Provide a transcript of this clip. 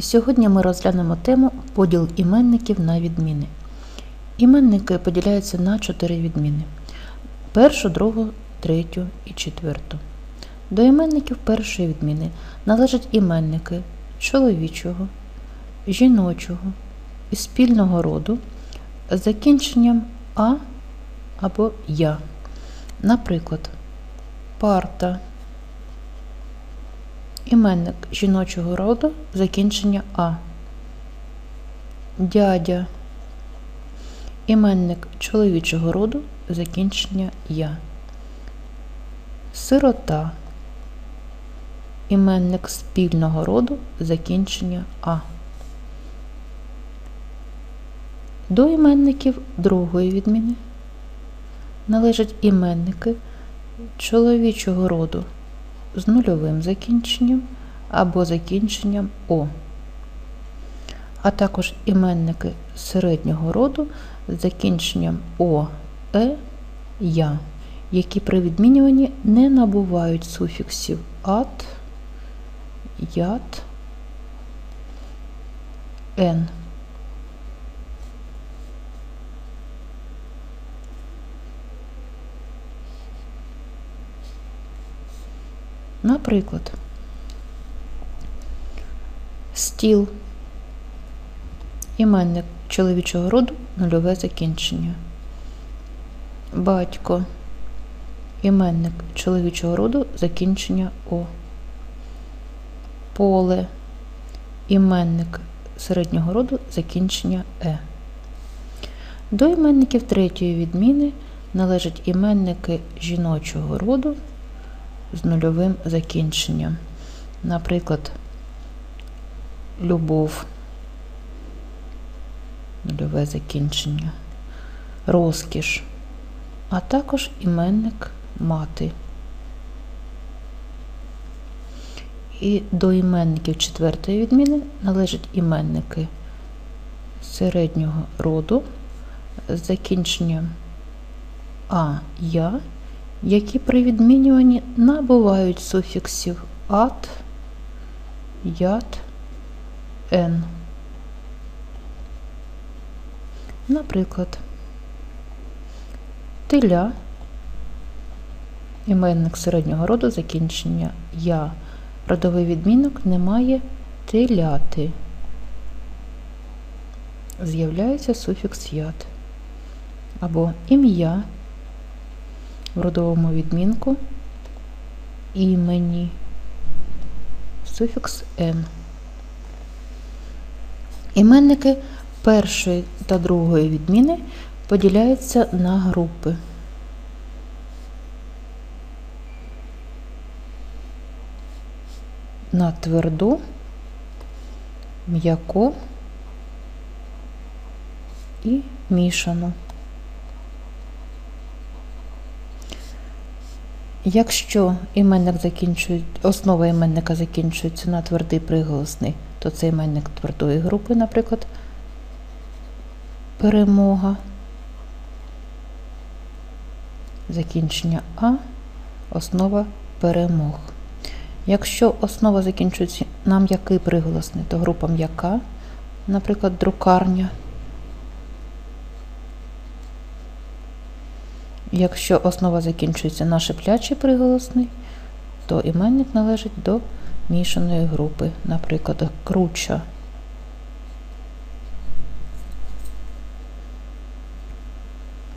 Сьогодні ми розглянемо тему поділ іменників на відміни. Іменники поділяються на чотири відміни: першу, другу, третю і четверту. До іменників першої відміни належать іменники чоловічого, жіночого і спільного роду з закінченням а або я. Наприклад, парта. Іменник жіночого роду закінчення А. Дядя. Іменник чоловічого роду закінчення Я. Сирота. Іменник спільного роду закінчення А. До іменників другої відміни належать іменники чоловічого роду з нульовим закінченням або закінченням О, а також іменники середнього роду з закінченням О, Е, Я, які при відмінюванні не набувають суфіксів ат, ят, ен. Наприклад, стіл, іменник чоловічого роду, нульове закінчення. Батько, іменник чоловічого роду, закінчення О. Поле, іменник середнього роду, закінчення Е. До іменників третьої відміни належать іменники жіночого роду з нульовим закінченням. Наприклад, любов, нульове закінчення, розкіш, а також іменник мати. І до іменників четвертої відміни належать іменники середнього роду з закінченням а я які при відмінюванні набувають суфіксів ат, ят, ен. Наприклад, теля, іменник середнього роду, закінчення я. Родовий відмінок не має теляти. З'являється суфікс ят. Або ім'я в родовому відмінку імені суфікс «н». Іменники першої та другої відміни поділяються на групи. На тверду, м'яку і мішану. Якщо іменник закінчує, основа іменника закінчується на твердий приголосний, то це іменник твердої групи, наприклад, перемога, закінчення А, основа перемог. Якщо основа закінчується на м'який приголосний, то група м'яка, наприклад, друкарня. Якщо основа закінчується на шиплячий приголосний, то іменник належить до мішаної групи, наприклад, круча